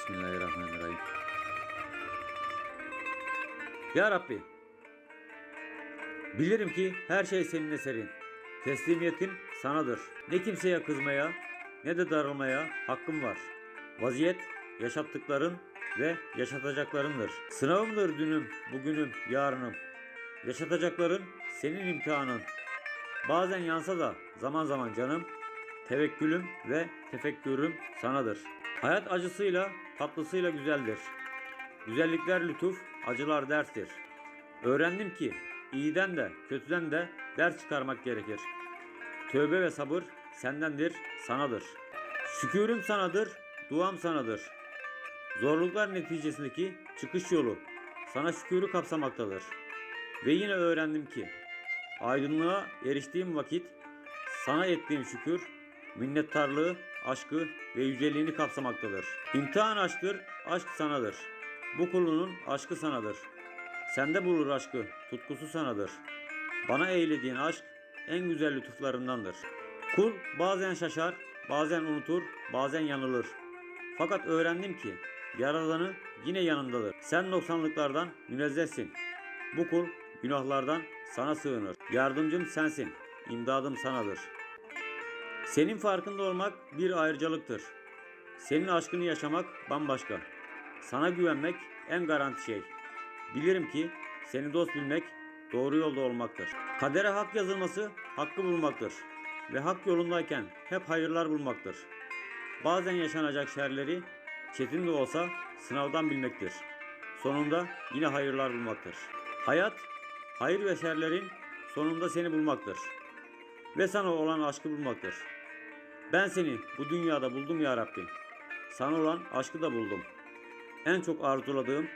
Bismillahirrahmanirrahim. Ya Rabbi, bilirim ki her şey senin eserin. Teslimiyetim sanadır. Ne kimseye kızmaya ne de darılmaya hakkım var. Vaziyet yaşattıkların ve yaşatacaklarındır. Sınavımdır dünüm, bugünüm, yarınım. Yaşatacakların senin imtihanın. Bazen yansa da zaman zaman canım, tevekkülüm ve tefekkürüm sanadır. Hayat acısıyla, tatlısıyla güzeldir. Güzellikler lütuf, acılar derstir. Öğrendim ki iyiden de kötüden de ders çıkarmak gerekir. Tövbe ve sabır sendendir, sanadır. Şükürüm sanadır, duam sanadır. Zorluklar neticesindeki çıkış yolu sana şükürü kapsamaktadır. Ve yine öğrendim ki aydınlığa eriştiğim vakit sana ettiğim şükür minnettarlığı, aşkı ve yüceliğini kapsamaktadır. İmtihan aşktır, aşk sanadır. Bu kulunun aşkı sanadır. Sende bulur aşkı, tutkusu sanadır. Bana eylediğin aşk en güzel lütuflarındandır. Kul bazen şaşar, bazen unutur, bazen yanılır. Fakat öğrendim ki Yaradanı yine yanındadır. Sen noksanlıklardan münezzehsin. Bu kul günahlardan sana sığınır. Yardımcım sensin, imdadım sanadır. Senin farkında olmak bir ayrıcalıktır. Senin aşkını yaşamak bambaşka. Sana güvenmek en garanti şey. Bilirim ki seni dost bilmek doğru yolda olmaktır. Kadere hak yazılması hakkı bulmaktır. Ve hak yolundayken hep hayırlar bulmaktır. Bazen yaşanacak şerleri çetin de olsa sınavdan bilmektir. Sonunda yine hayırlar bulmaktır. Hayat, hayır ve şerlerin sonunda seni bulmaktır. Ve sana olan aşkı bulmaktır. Ben seni bu dünyada buldum ya Rabbim. Sana olan aşkı da buldum. En çok arzuladığım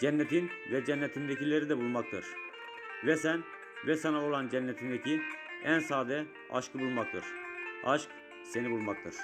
cennetin ve cennetindekileri de bulmaktır. Ve sen ve sana olan cennetindeki en sade aşkı bulmaktır. Aşk seni bulmaktır.